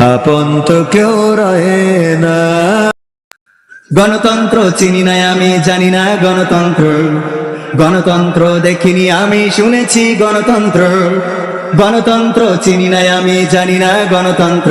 আপন তো কেউ রয়ে না। গণতন্ত্র চিনি না আমি, জানি না গণতন্ত্র। গণতন্ত্র দেখিনি আমি, শুনেছি গণতন্ত্র। গণতন্ত্র চিনি না আমি, জানি না গণতন্ত্র।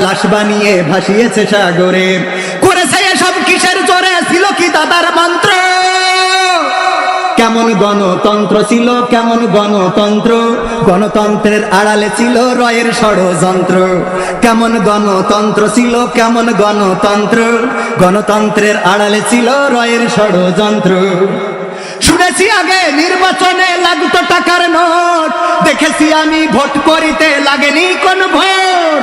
লাশ বানিয়ে ভাসিয়েছে সাগরে। করেছে এসব কিসের জোরে? ছিল কি দাদার মন্ত্র? কেমন গণতন্ত্র ছিল, কেমন গণতন্ত্র? গণতন্ত্রের আড়ালে ছিল রয়ের ষড়যন্ত্র। কেমন গণতন্ত্র ছিল, কেমন গণতন্ত্র? গণতন্ত্রের আড়ালে ছিল রয়ের ষড়যন্ত্র। শুনেছি আগে নির্বাচনে লাগতো টাকার নোট। দেখেছি আমি ভোট করিতে লাগেনি কোন ভোট।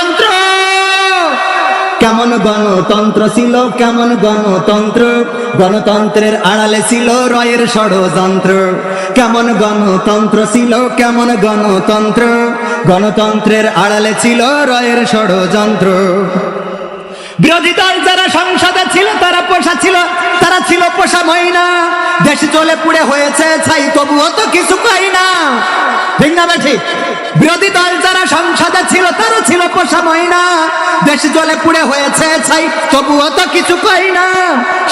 কেমন গণতন্ত্র ছিল, কেমন গণতন্ত্র? গণতন্ত্রের আড়ালে ছিল রয়ের ষড়যন্ত্র। কেমন গণতন্ত্র ছিল, কেমন গণতন্ত্র? গণতন্ত্রের আড়ালে ছিল রয়ের ষড়যন্ত্র। বিরোধী দল যারা সংসদে ছিল, তারা পোষা ছিল, তারা ছিল পোষা ময়না। দেশ চলে পুড়ে হয়েছে, ছাই তবুও তো কিছু পাই না। ঠিক না ঠিক বিরোধী দল যারা সংসদে ছিল তারা ছিল পোষা ময়না। দেশ জলে পুড়ে হয়েছে ছাই, তবুও তো কিছু পাই না।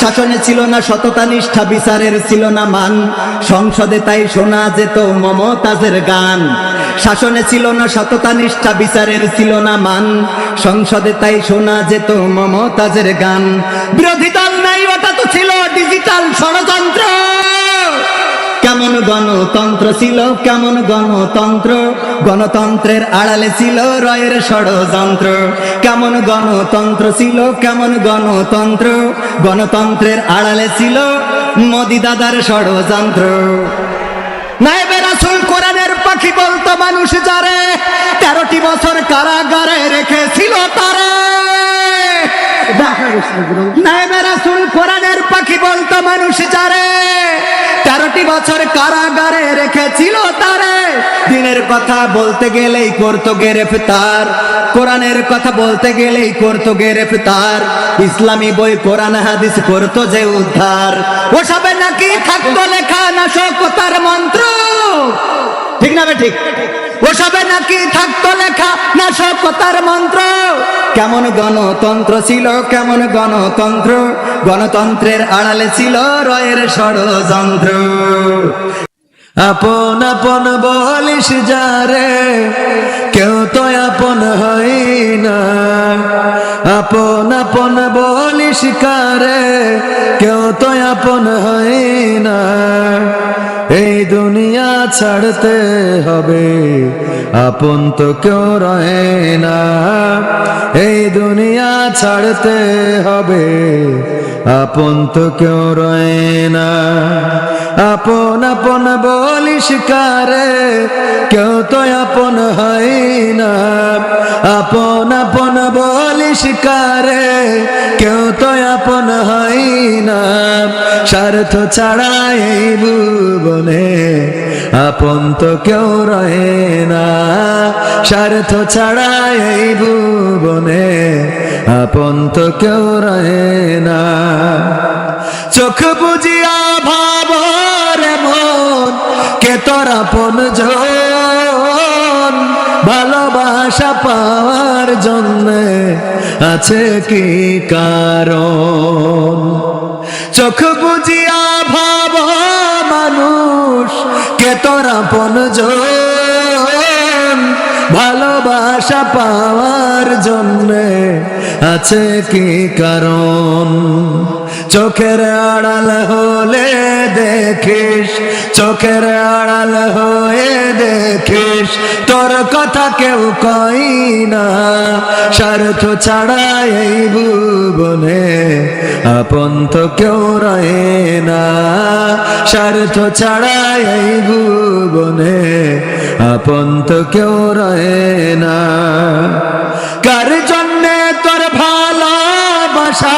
শাসনে ছিল না সততা, নিষ্ঠা, বিচারের ছিল না মান। সংসদে তাই শোনা যেত মমতাজের গান। শাসনে ছিল না সততা, নিষ্ঠা, বিচারের ছিল না মান। সংসদে তাই শোনা যেত মমতাজের গান। বিরোধী দল নাই, ওটা তো ছিল ডিজিটাল ষড়যন্ত্র। গণতন্ত্র ছিল কেমন গণতন্ত্র? গণতন্ত্রের আড়ালে ছিল রয়ের ষড়যন্ত্র। কেমন গণতন্ত্র ছিল, কেমন গণতন্ত্র? গণতন্ত্রের আড়ালে ছিল মোদি দাদার ষড়যন্ত্র। পাখি বলতো, মানুষ যারে তেরোটি বছর কারাগারে রেখেছিল তারা। পাখি বলতো মানুষ তেরোটি রেখেছিল তারে। কথা বলতে গেলেই করতো কথা বলতে গেলেই করতো ইসলামী বই, কোরআন, হাদিস করতো যে উদ্ধার। ওসবে নাকি থাকতো লেখা নাশকতার মন্ত্র। ঠিক না বে ঠিক? ওসবে নাকি থাকতো লেখা নাশকতার মন্ত্র। কেমন গণতন্ত্র ছিল, কেমন গণতন্ত্র? গণতন্ত্রের আড়ালে ছিল রয়ের ষড়যন্ত্র। আপন আপন বলিস যারে কেউ তো আপন হই না। আপন আপন বলিস কারে, কেউ তো আপন হই না। এই দুনিয়া ছাড়তে হবে, আপন তো কেউ রহে না। এই দুনিয়া ছাড়তে হবে, আপন তো কেউ রয়ে না। আপন আপন বলিস কারে কেউ তো আপন হয় না। আপন আপন বলিস কারে কেউ তো আপন হয় না। স্বার্থ ছাড়া এই ভুবনে আপন তো কেউ রহে না। স্বার্থ ছাড়া এই ভুবনে আপন তো কেউ রহে না। চোখ বুঝিয়া ভাব রে মন কে তোর আপন ভালোবাসা পাওয়ার জন্য আছে কি কারণ? চোখ বুঝিয়া ভাব মানুষ কে তোর আপন ভালোবাসা পাওয়ার জন্যে আছে কি কারণ? চোখের আড়াল হলে দেখিস, চোখের আড়াল হয়ে দেখিস। তোর কথা কেউ কই না, স্বার্থ ছাড়া এই ভুবনে আপন তো কেউ রয়ে না। স্বার্থ ছাড়া এই ভুবনে আপন তো কেউ রয়ে না। কার জন্যে তোর ভালোবাসা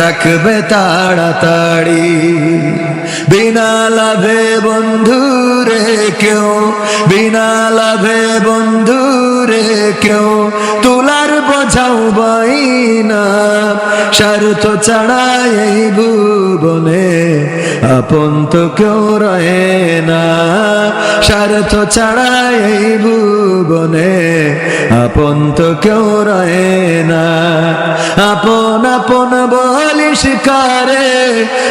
রাখবে তাড়াতাড়ি। বিনা লাভে বন্ধু রে কেউ, বিনা লাভে বন্ধু রে কেউ, তুলার বোঝাও বাই না স্বার্থ ছাড়া এই ভুবনে আপন তো কেউ রয়ে না স্বার্থ ছাড়া এই ভুবনে আপন তো কেউ রয়ে না আপন আপন বলিস কারে,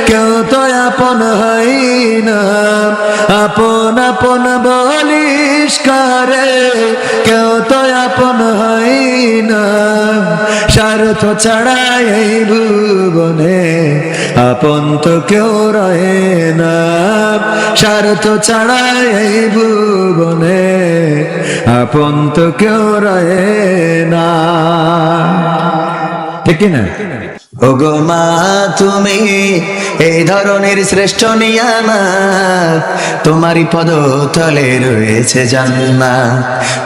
কেউ তো আপন হয় না। আপন আপন বলিস কারে, কেউ তো আপন হয় না। স্বার্থ ছাড়া এই ভুবনে আপন তো কেউ রয়ে না। স্বার্থ ছাড়া এই ভুবনে আপন তো কেউ রয়ে না। ঠিক না? ওগো মা, তুমি এই ধরনের শ্রেষ্ঠ নিয়ামত তোমারই পদ তলে রয়েছে জান্না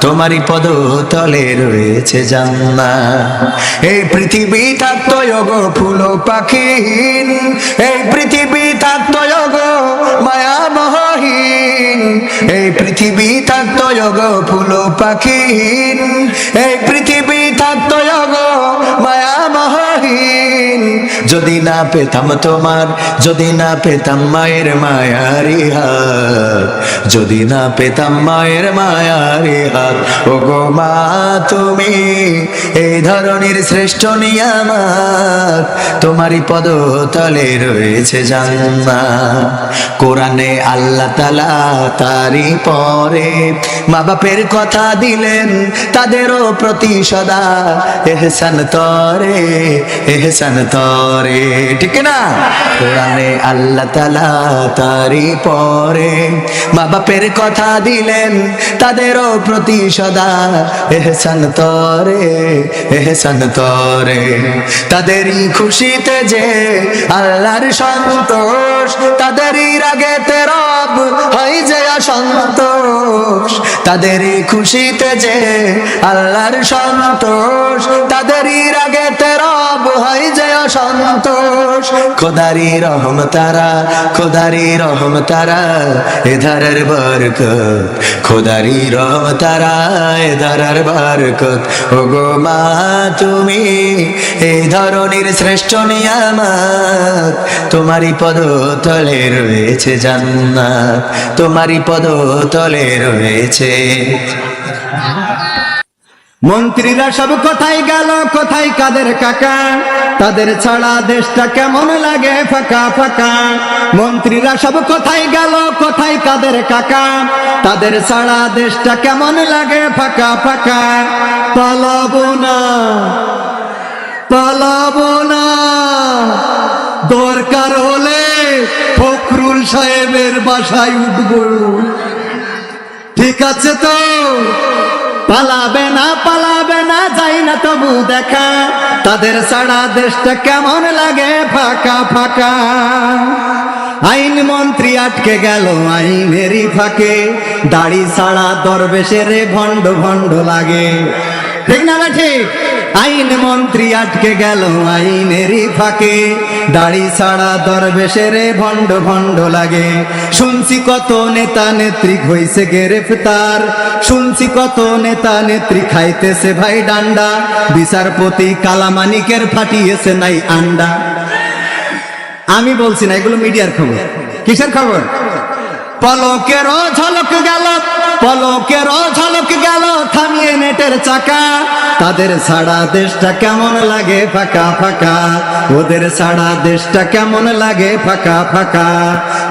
তোমারই পদ তলে রয়েছে জান্না এই পৃথিবী থাকতো ফুল পাখিহীন। এই পৃথিবী থাকতো মায়া মহীন এই পৃথিবী থাকতো ফুল পাখিহীন। এই পৃথিবী থাকতো মায়া মহীন যদি না পেতাম তোমার, যদি না পেতাম মায়ের মায়ারি হাত, যদি না পেতাম মায়ের মায়ারি হাত ও গো মা তুমি এই ধরনের শ্রেষ্ঠ নিয়ামত, তোমারই পদ তলে রয়েছে জান্না কোরআনে আল্লাহ তালা তারি পরে মা বাপের কথা দিলেন, তাদেরও প্রতি সদা এহসান তরে এহসান তরে। ঠিক না কোরআনে আল্লাহ তালা তারি পরে। মা বাপের কথা দিলেন, তাদেরও প্রতি সদা এহসান তরে এহসান তরে। তাদেরই খুশিতে যে আল্লাহর সন্তোষ, তাদেরই রাগেতে রব হয় যে সন্তোষ তাদেরই খুশিতে যে আল্লাহর সন্তোষ, তাদেরই রাগেতে রব হয় যে সন্তোষ। খোদারি রহম তারা, খোদারি রহম তারা এধারের বরকত। খোদারি রহম তারা এধারের বরকত। ও গো মা, তুমি এই ধরনের শ্রেষ্ঠ নিয়ামত। তোমারই পদ তলে রয়েছে জান্নাত। তোমারই পদ তলে রয়েছে। মন্ত্রীরা সব কোথায় গেল, কোথায় কাদের কাকা? তাদের ছাড়া দেশটা কেমন লাগে? ফাঁকা ফাঁকা। মন্ত্রীরা সব কোথায় গেল, কোথায় কাদের কাকা? তাদের ছাড়া দেশটা কেমন লাগে? ফাঁকা ফাঁকা। পালাবো না পালাবো না। দরকার হলে ফখরুল সাহেবের বাসায় উঠবো। ঠিক আছে তো? পালাবে না পালাবে না, যাই না তবু দেখা। তাদের সারা দেশটা কেমন লাগে, ফাঁকা ফাঁকা। আইন মন্ত্রী আটকে গেল আইনেরই ফাঁকে। দাড়ি ছাড়া দরবেশের ভণ্ড ভণ্ড লাগে। ঠিক না, ঠিক? আইন মন্ত্রী আটকে গেল আইনেরই ফাঁকে। দাড়ি ছাড়া দরবেশের ভণ্ড ভণ্ড লাগে। শুনছি কত নেতা নেত্রী হইছে গ্রেফতার। শুনছি কত নেতা নেত্রী খাইতেছে ভাই ডান্ডা। বিচারপতি কালামানিকের ফাটিয়েছে নাই আন্ডা। আমি বলছি না, এগুলো মিডিয়ার খবর। কিসের খবর? পলকের ঝলক গেল। পলকের ঝলক গেল, থামিয়ে নেটের চাকা। তাদের ছাড়া দেশটা কেমন লাগে ফাঁকা ফাঁকা? ওদের ছাড়া দেশটা কেমন লাগে ফাঁকা ফাঁকা?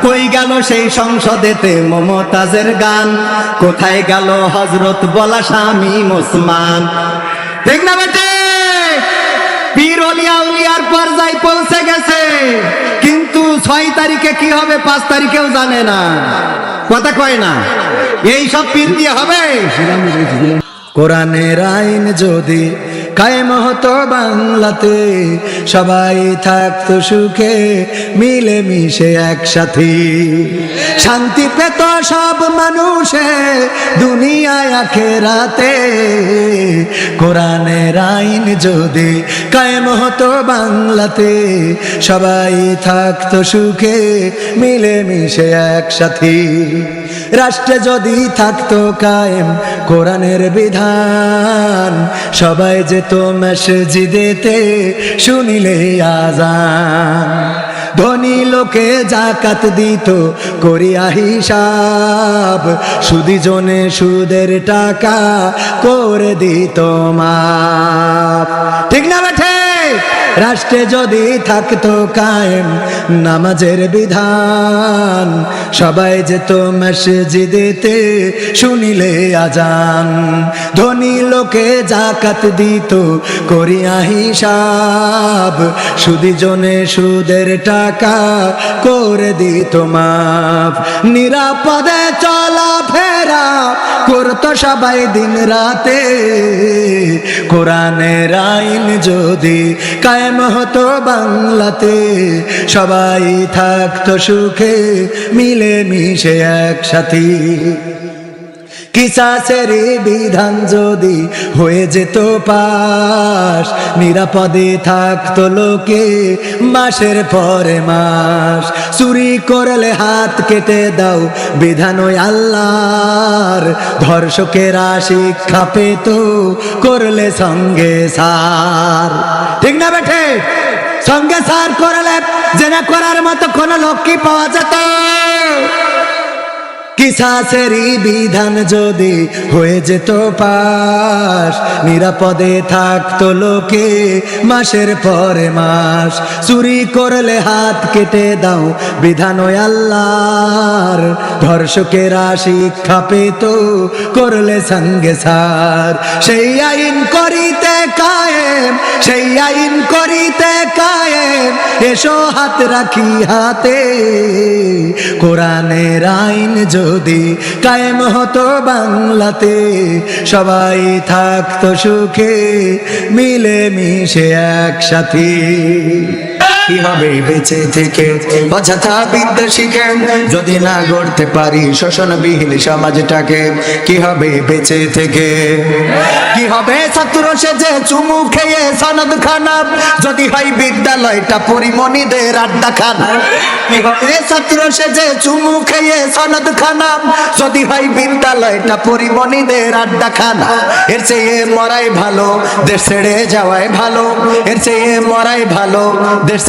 কই গেল সেই সংসদেতে মমতাজের গান। কোথায় গেল হজরত বলা স্বামী মুসমান ঠিক বেটে? পৌঁছে গেছে। কিন্তু ছয় তারিখে কি হবে পাঁচ তারিখেও জানে না। কথা কয় না। এই সব পিন দিয়ে হবে? কোরআনের আইন যদি কায়েম হতো বাংলাতে। সবাই থাকতো সুখে, মিলে মিশে একসাথে। শান্তি পেত সব মানুষে, দুনিয়ায় আখেরাতে। কোরআনের আইন যদি কায়েম হতো বাংলাতে, সবাই থাকতো সুখে, মিলে মিশে একসাথে। রাষ্ট্রে যদি থাকতো কায়েম কোরআনের বিধান, সবাই যেত মসজিদেতে শুনিলে আজান ধনী লোকে জাকাত দিত, করিয়া হিসাব সুদি জনে সুদের টাকা করে দিত মাপ। ঠিক না বেঠে রাষ্ট্রে যদি থাকতো কায়েম, নামাজের বিধান, সবাই যেত মসজিদেতে শুনিলে আজান। ধনী লোকে জাকাত দিত, করিয়া হিসাব সুদি জনে সুদের টাকা করে দিত মাপ নিরাপদে চলা ফেরা করতো সবাই দিন রাতে। কোরআনের আইন যদি কায়েম হতো বাংলাতে, সবাই থাকতো সুখে মিলে মিশে একসাথে। কিসাসের বিধান যদি হয়ে যেত পাশ, নিরাপদে থাকতো লোকে মাসের পরে মাস। চুরি করলে হাত কেটে দাও বিধান ওই আল্লাহর। ধর্ষকেরা শিক্ষা পেত, করলে সঙ্গে সার। ঠিক না বেঠে? সঙ্গে সার করলে জেনা করার মতো কোনো লোক কি পাওয়া যেত। কিসাসেরই বিধান যদি হয়ে যেত পাশ, নিরাপদে থাকতো লোকে মাসের পরে মাস। চুরি করলে হাত কেটে দাও বিধান আল্লাহর। ধর্ষকেরা শিক্ষা পেত, করলে সঙ্গে সার। সেই আইন করিতে কায়েম, সেই আইন করিতে কায়েম। এসো হাত রাখি হাতে, কোরআনের আইন যদি কায়েম হতো বাংলাতে সবাই থাকতো সুখে মিলে মিশে একসাথে। কি হবে বেঁচে থেকে? অযথা বিদ্যা শিখে যদি না গড়তে পারি শোষণবিহীন সমাজটাকে, কি হবে বেঁচে থেকে? কি হবে ছাত্র সেজে চুমু খেয়ে সনদ খানা? যদি হয় বিদ্যালয়টা পরিমণিদের আড্ডা খানা ছাত্র সেজে চুমু খেয়ে সনদ খানা? যদি হয় বিদ্যালয়টা পরিমণিদের আড্ডা খানা এর চেয়ে মরাই ভালো, দেশ ছেড়ে যাওয়াই ভালো, এর চেয়ে মরাই ভালো, দেশ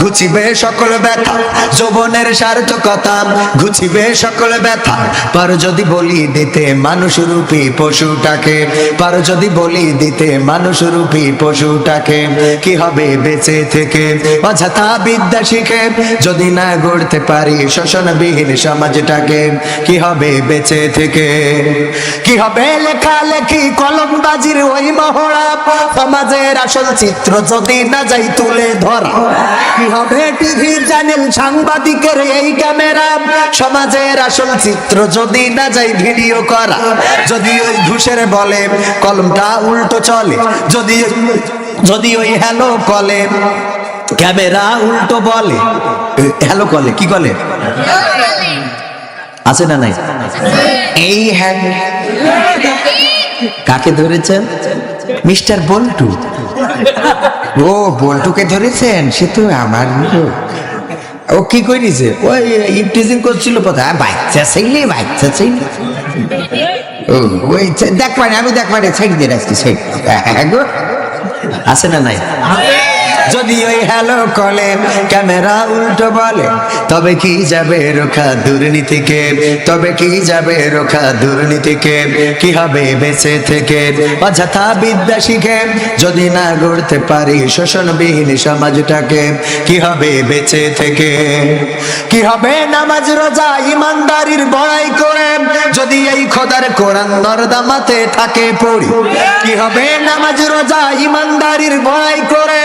ঘুচিবে সকল ব্যথা, যৌবনের সার্থকতা। ঘুচিবে সকল ব্যথা, পার যদি বলি দিতে মানুষ রূপী পশুটাকে, পার যদি বলি দিতে মানুষ রূপী পশুটাকে, কি হবে বেঁচে থেকে? অযথা বিদ্যা শিখে যদি না গড়তে পারি শোষণবিহীন সমাজটাকে, কি হবে বেঁচে থেকে? কি হবে লেখা লেখালেখি কলমবাজির ওই মহড়া? সমাজের আসল চিত্র যদি না যাই তুলে ধরা কি হবে টিভির চ্যানেল সাংবাদিকের এই ক্যামেরা? সমাজের আসল চিত্র যদি না যাই ভিডিও করা, যদি ওই ঘুষের বলে কলমটা উল্টো চলে, যদি যদি ওই হ্যালো কলে, ক্যামেরা উল্টো বলে। হ্যালো কলে, কি কলে? আছে না নাই? এই হ্যাঁ। কাকে ধরেছেন? মিস্টার বল্টু। ও, বল্টুকে ধরেছেন, সে তো আমার। ও কি করেছে ওই ইপটিজিং করছিল কোথায় বাচ্চা চাইলে বাচ্চা চাইলে ও, ওই দেখ মানে আমি দেখ মানে সাইড দিয়ে রাখছি ছেড়ে গো। আছে না নাই? যদি ওই হ্যালো কলে, ক্যামেরা উল্টো বলে, তবে কি যাবে রোখা দুর্নীতিকে? তবে কি যাবে রোখা দুর্নীতিকে? কি হবে বেঁচে থেকে? অযথা বিদ্যা শিখে, যদি না গড়তে পারি শোষণবিহীন সমাজটাকে, কি হবে বেঁচে থেকে? কি হবে নামাজ, রোজা, ইমানদারির বড়াই করে? যদি এই খোদার কোরআন নরদামাতে থাকে পড়ি, কি হবে নামাজ, রোজা, ইমানদারির বড়াই করে?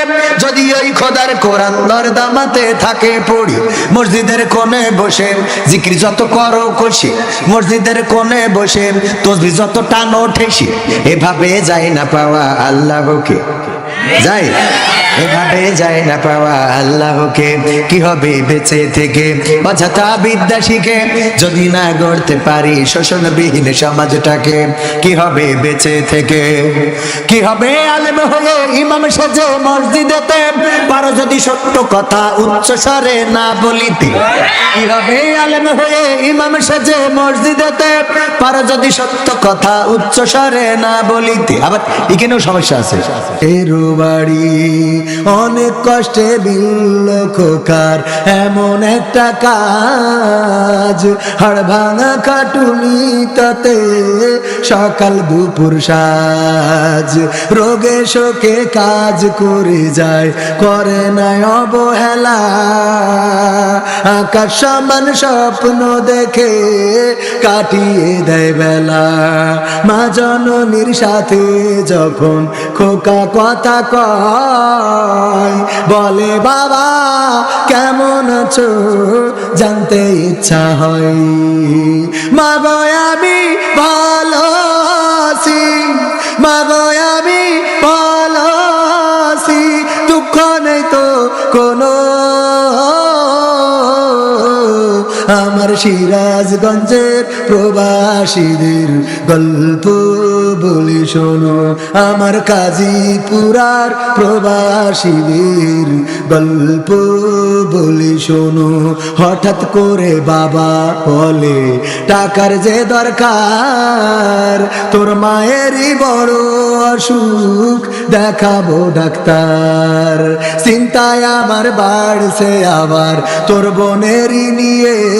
যদি ওই খোদার কোরআন নরদামাতে থাকে, পড়ি। মসজিদের কোণে বসে জিক্রি যত করো মসজিদের কোণে বসে তসবি যত টানো এভাবে না পাওয়া আল্লাহকে। যাই এভাবে যায় না পাওয়া আল্লাহকে। কি হবে বেঁচে থেকে? বিদ্যা শিখে যদি না গড়তে পারি, শোষণবিহীন সমাজটাকে কি হবে বেঁচে থেকে? কি হবে আলেম হয়ে ইমাম সেজে মসজিদেতে পারো যদি সত্য কথা উচ্চ স্বরে না বলিতে কি হবে আলেম হয়ে ইমাম সেজে মসজিদেতে পারো যদি সত্য কথা না বলিতে আবার এখানেও সমস্যা আছে। এরু বাড়ি অনেক কষ্টে এমন একটা কাজ হাড় ভাঙা কাটুনি তাতে সকাল দুপুর সাজ, রোগে শোকে কাজ করে যায়। করে না অবহেলা। আকাশ সমান স্বপ্ন দেখে কাটিয়ে দেয় বেলা। মা জননীর সাথে যখন খোকা কথা কয়, বলে, বাবা, কেমন আছো? জানতে ইচ্ছা হয়। মা আমি ভালো আছি। মা আমার সিরাজগঞ্জের প্রবাসীদের গল্প বলি শোনো। আমার কাজীপুরার প্রবাসীদের গল্প বলি শোনো। হঠাৎ করে বাবা বলে, টাকার যে দরকার, তোর মায়েরই বড় অসুখ, দেখাবো ডাক্তার। চিন্তায় আমার বাড়ছে আবার, তোর বোনেরই নিয়ে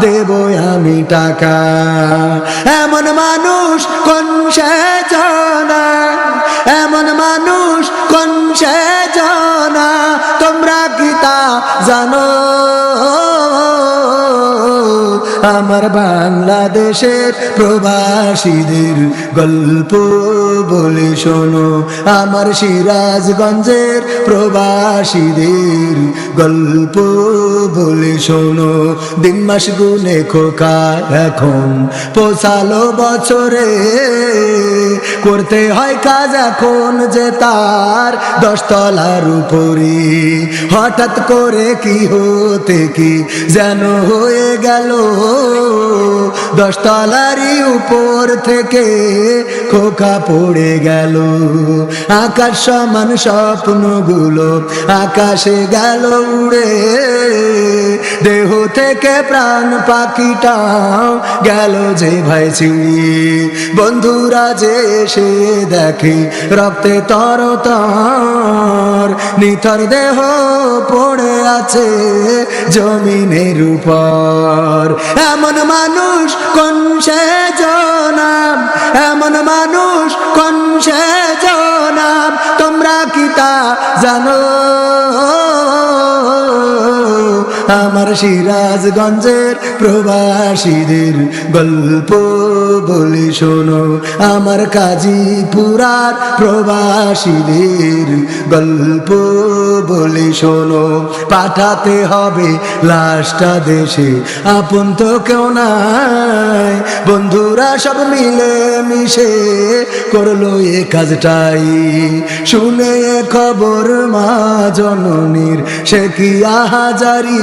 দেব আমি টাকা। এমন মানুষ কোন সে জানা? এমন মানুষ কোন সে জানা? তোমরা কি তা জানো? আমার বাংলাদেশের প্রবাসীদের গল্প। বলে শোনো, আমার সিরাজগঞ্জের প্রবাসীদের গল্প বলে শোনো। দিন মাস গুনে খোকা এখন পোষালো বছরে। করতে হয় কাজ এখন যে তার দশতলার উপরে হঠাৎ করে কি হতে কি যেন হয়ে গেল। দশতলারই উপর থেকে খোকা পড়ে গেল। আকাশ সমান স্বপ্নগুলো আকাশে গেল উড়ে। দেহ থেকে প্রাণ পাখিটাও গেল যে ভাই ছিঁড়ি। বন্ধুরা যে এসে দেখে রক্তে তর তর। নিথর দেহ পড়ে আছে জমিনের উপর। এমন মানুষ কোন সে জনাম এমন মানুষ কোন সে জনাব তোমরা কি তা জানো? আমার সিরাজগঞ্জের প্রবাসীদের গল্প বলে শোনো। আমার কাজীপুরার প্রবাসীদের গল্প বলে শোনো। পাঠাতে হবে লাশটা দেশে, আপন তো কেউ নাই। বন্ধুরা সব মিলে মিশে করল এ কাজটাই। শুনে খবর মা জননীর, সে কি আহাজারি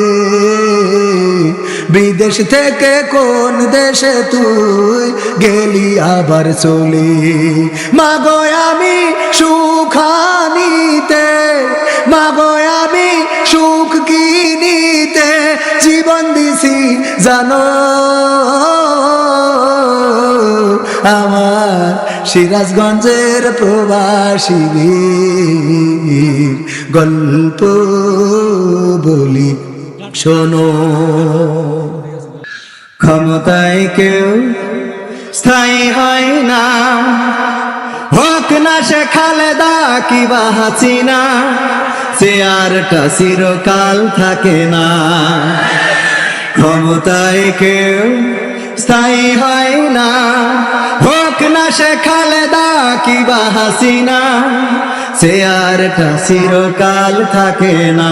বিদেশ থেকে কোন দেশে তুই গেলি আবার চলে? মাগো আমি সুখানিতে, মাগো আমি সুখ কিনিতে জীবন দিছি, জানো? আমার সিরাজগঞ্জের প্রবাসী গল্প বলি। শোনো। ক্ষমতায় কেউ স্থায়ী হয় না। হোক না সে খালেদা কিবা হাসিনা চেয়ারটা চিরকাল থাকে না। ক্ষমতায় কেউ স্থায়ী হয় না। হোক না সে খালেদা কিবা হাসিনা চেয়ারটা চিরকাল থাকে না।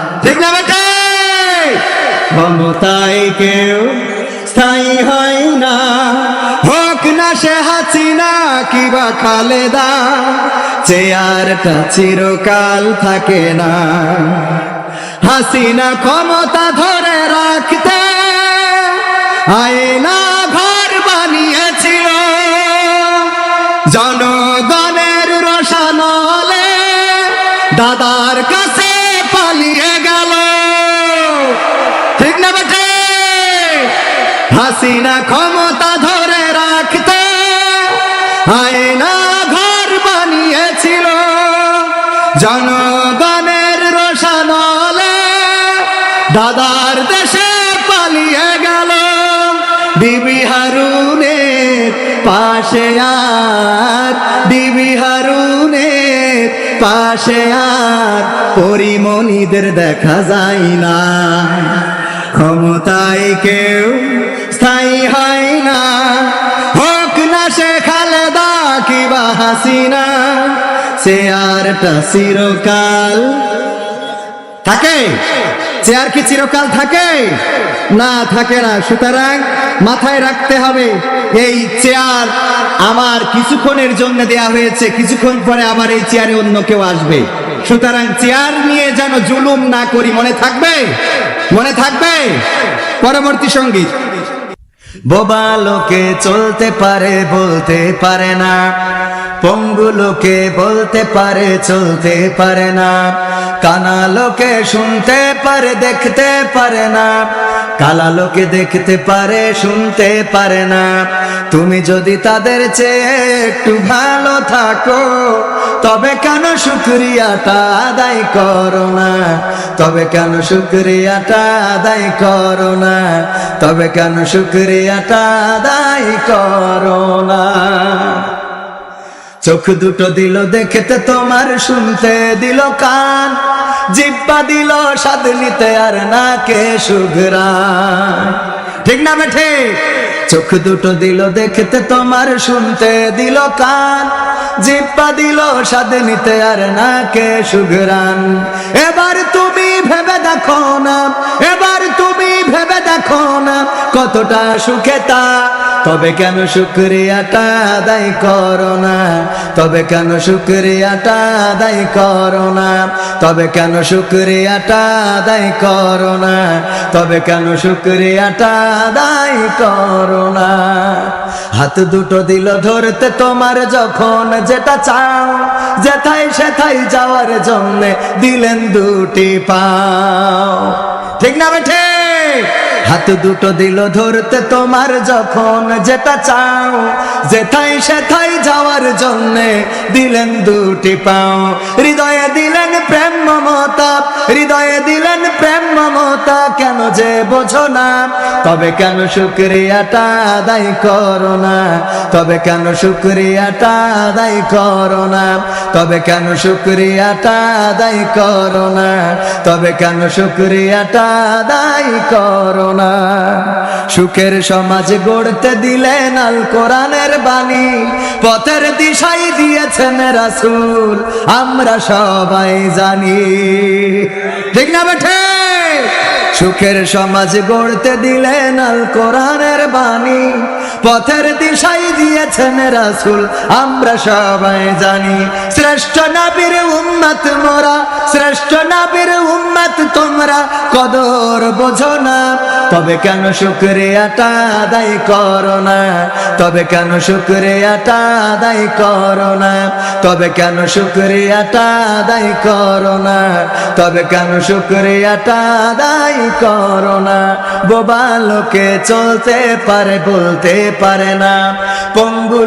ঠিক না বেটে? ক্ষমতায় কেউ স্থায়ী হয় না। হোক না সে হাসিনা কিবা খালেদা চেয়ারটা চিরকাল থাকে না। হাসিনা ক্ষমতা ধরে রাখতে আয়না ঘর বানিয়েছিল। জনগণের হাসিনা ক্ষমতা ধরে রাখতে, আয়না ঘর বানিয়েছিল। জনগণের রোশানলে দাদার দেশে পালিয়ে গেল। বিবি হারুনের পাশে আর, বিবি হারুনের পাশে আর পরিমণিদের দেখা যায় না। ক্ষমতায় কেউ স্থায়ী হয় না। হোক না সে খালেদা কিবা হাসিনা, সে আরটা চিরকাল থাকে। চেয়ার কি চিরকাল থাকে? না থাকে না। সুতরাং মাথায় রাখতে হবে, এই চেয়ার আমার কিছুক্ষণের জন্য দেয়া হয়েছে। কিছুক্ষণ পরে আবার এই চেয়ারে অন্য কেউ আসবে। সুতরাং চেয়ার নিয়ে যেন জুলুম না করি, মনে থাকবে? মনে থাকবে? পরবর্তী সংগীত। বোবা লোকে চলতে পারে, বলতে পারে না। পঙ্গু লোকে বলতে পারে, চলতে পারে না। কানা লোকে শুনতে পারে, দেখতে পারে না। কালা লোকে দেখতে পারে, শুনতে পারে না। তুমি যদি তাদের চেয়ে একটু ভালো থাকো, তবে কেন শুক্রিয়াটা আদায় করো না? তবে কেন শুক্রিয়াটা আদায় করো না? তবে কেন শুক্রিয়াটা আদায় করো না? চোখ দুটো দিল দেখতে, তোমার শুনতে দিল কান। জিব্বা দিল, স্বাদ নিতে আর না কে সুগরা ঠিক না বেঠে চোখ দুটো দিল দেখতে তোমার, শুনতে দিল কান। জিব্বা দিল, স্বাদ নিতে আর না কে সুঘরান এবার তুমি ভেবে দেখো না, এবার তুমি দেখো না কতটা সুখে তা। তবে কেন শুক্রিয়াটা আদায় করো না? তবে কেন শুক্রিয়াটা আদায় করো না? তবে কেন শুক্রিয়াটা আদায় করো না? তবে কেন শুক্রিয়াটা আদায় করো না? হাত দুটো দিল ধরতে তোমার যখন যেটা চাও, যেথায় সেথায় যাওয়ার জন্য দিলেন দুটি পাও। ঠিক না বেঠে হাত দুটো দিল ধরতে তোমার যখন যেটা চাও, যেথায় সেথায় যাওয়ার জন্য দিলেন দুটি পাও। হৃদয়ে দিলেন প্রেম মমতা, হৃদয়ে দিলেন প্রেম মমতা, কেন যে বোঝো না? তবে কেন শুক্রিয়াটা আদায় করো না? তবে কেন শুক্রিয়াটা আদায় করো না? তবে কেন শুক্রিয়াটা আদায় করো না? তবে কেন শুক্রিয়াটা আদায় করো না সুখের সমাজ গড়তে দিলেন আল কোরআনের বাণী। পথের দিশাই দিয়েছেন রাসুল, আমরা সবাই জানি। ঠিক না বেঠে? সুখের সমাজ গড়তে দিলেন আল কোরআনের বাণী। পথের দিশাই দিয়েছেন রাসূল, আমরা সবাই জানি। শ্রেষ্ঠ নবীর উম্মত মোরা, শ্রেষ্ঠ নবীর উম্মত তোমরা, কদর বোঝো না। তবে কেন শুক্রিয়াটা আদায় করো না? তবে কেন শুক্রিয়াটা আদায় করো না? তবে কেন শুক্রিয়াটা আদায় করো না? তবে কেন শুক্রিয়াটা আদায় করো না চলতে পারে, বলতে পারে না। পঙ্গু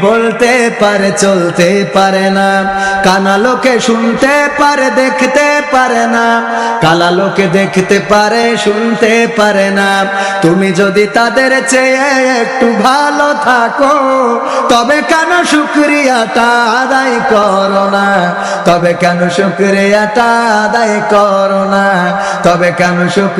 বলতে পারে, চলতে পারে না। কানা শুনতে পারে, দেখতে পারে না। দেখতে পারে, শুনতে পারে না। তুমি যদি তাদের চেয়ে একটু ভালো থাকো, তবে কেন শুক্রিয়াটা আদায় করো না? তবে কেন শুক্রিয়াটা আদায় করো না? তবে কেন মাংস